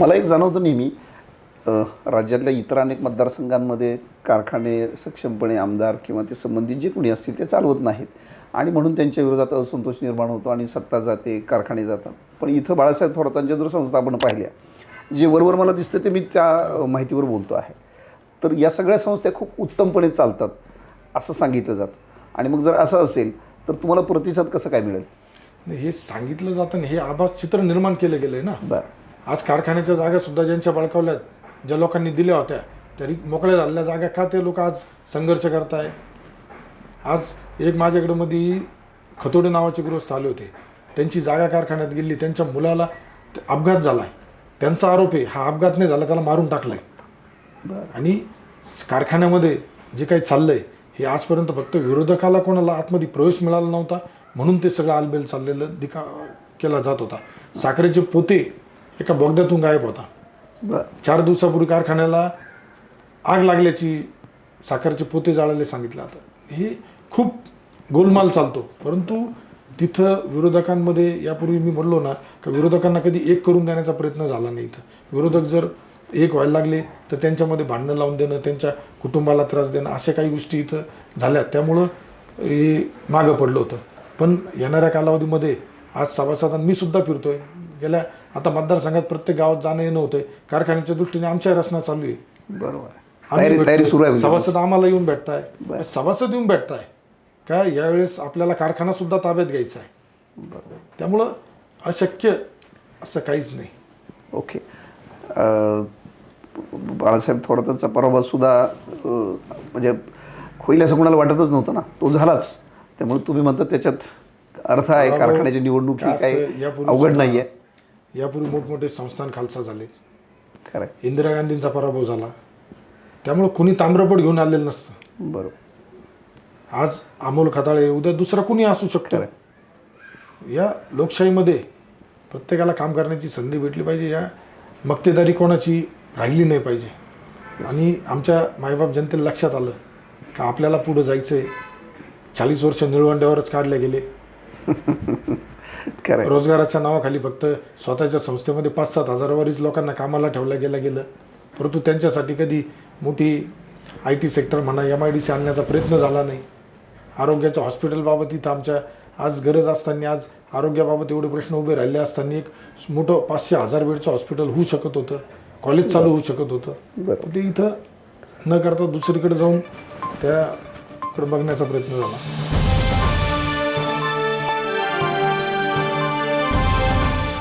मला एक जाणवतं नेहमी राज्यातल्या इतर अनेक मतदारसंघांमध्ये कारखाने सक्षमपणे आमदार किंवा ते संबंधित जे कोणी असतील ते चालवत नाहीत. आणि म्हणून त्यांच्या विरोधात असंतोष निर्माण होतो आणि सत्ता जाते कारखाने जातात. पण इथं बाळासाहेब थोरातांच्या जर संस्था आपण पाहिल्या जे वरवर मला दिसतं ते मी त्या माहितीवर बोलतो आहे. तर या सगळ्या संस्था खूप उत्तमपणे चालतात असं सांगितलं जातं. आणि मग जर असं असेल तर तुम्हाला प्रतिसाद कसं काय मिळेल? हे सांगितलं जातं हे आभास चित्र निर्माण केलं गेलं आहे ना. बरं. आज कारखान्याच्या जागा सुद्धा ज्यांच्या बळकावल्यात ज्या लोकांनी दिल्या होत्या तरी मोकळ्या झालेल्या जागा का ते लोक आज संघर्ष करताय? आज एक माझ्याकडं मध्ये खतोडे नावाचे गृहस्थ आले होते. त्यांची जागा कारखान्यात गेली त्यांच्या मुलाला अपघात झाला आहे त्यांचा आरोप आहे हा अपघात नाही झाला त्याला मारून टाकलं आहे आणि कारखान्यामध्ये जे काही चाललंय हे आजपर्यंत फक्त विरोधकाला कोणाला आतमध्ये प्रवेश मिळाला नव्हता म्हणून ते सगळं आलबेल चाललेलं दिखा केला जात होता. साखरेचे पोते एका बोगद्यातून गायब होता. चार दिवसापूर्वी कारखान्याला आग लागल्याची साखरचे पोते जाळायला सांगितलं होतं. हे खूप गोलमाल चालतो. परंतु तिथं विरोधकांमध्ये यापूर्वी मी म्हणलो ना का विरोधकांना कधी एक करून देण्याचा प्रयत्न झाला नाही इथं. विरोधक जर एक व्हायला लागले तर त्यांच्यामध्ये भांडणं लावून देणं त्यांच्या कुटुंबाला त्रास देणं अशा काही गोष्टी इथं झाल्या. त्यामुळं हे मागं पडलं होतं. पण येणाऱ्या कालावधीमध्ये आज सभासदांना मी सुद्धा फिरतोय. गेल्या आता मतदारसंघात प्रत्येक गावात जाणं येणं होतंय. कारखान्याच्या दृष्टीने आमच्या रचना चालू आहे. बरोबर. तयारी तयारी सुरू आहे. म्हणजे. सभासद आम्हाला येऊन भेटताय. सभासद येऊन भेटताय. काय यावेळेस आपल्याला कारखाना सुद्धा ताब्यात घ्यायचा आहे. त्यामुळं अशक्य असं काहीच नाही. ओके. बाळासाहेब थोरातांचा पराभव सुद्धा म्हणजे होईल असं कोणाला वाटतच नव्हतं ना. तो झालाच. त्यामुळे तुम्ही म्हणता त्याच्यात अर्थ आहे कारखान्याची निवडणूक ही काही अवघड नाही आहे यापूर्वी मोठमोठे संस्थान खालसा झाले. इंदिरा गांधींचा पराभव झाला. त्यामुळं कुणी ताम्रपट घेऊन आलेलं नसतं. बरोबर. आज अमोल खताळे उद्या दुसरा कुणी असू शकतो? या लोकशाहीमध्ये प्रत्येकाला काम करण्याची संधी भेटली पाहिजे या मक्तेदारी कोणाची राहिली नाही पाहिजे. आणि आमच्या मायबाप जनतेला लक्षात आलं का आपल्याला पुढं जायचं आहे चाळीस वर्ष निळवंड्यावरच काढले गेले. खरं. रोजगाराच्या नावाखाली फक्त स्वतःच्या संस्थेमध्ये पाच सात हजारावरीच लोकांना कामाला ठेवलं गेलं गेलं. परंतु त्यांच्यासाठी कधी मोठी आय टी सेक्टर म्हणा एम आय डी सी आणण्याचा प्रयत्न झाला नाही. आरोग्याच्या हॉस्पिटलबाबत इथं आमच्या आज गरज असताना आज आरोग्याबाबत एवढे प्रश्न उभे राहिले असताना एक मोठं पाचशे हजार बेडचं हॉस्पिटल होऊ शकत होतं. कॉलेज चालू होऊ शकत होतं. ते इथं न करता दुसरीकडे जाऊन त्याकडे बघण्याचा प्रयत्न झाला.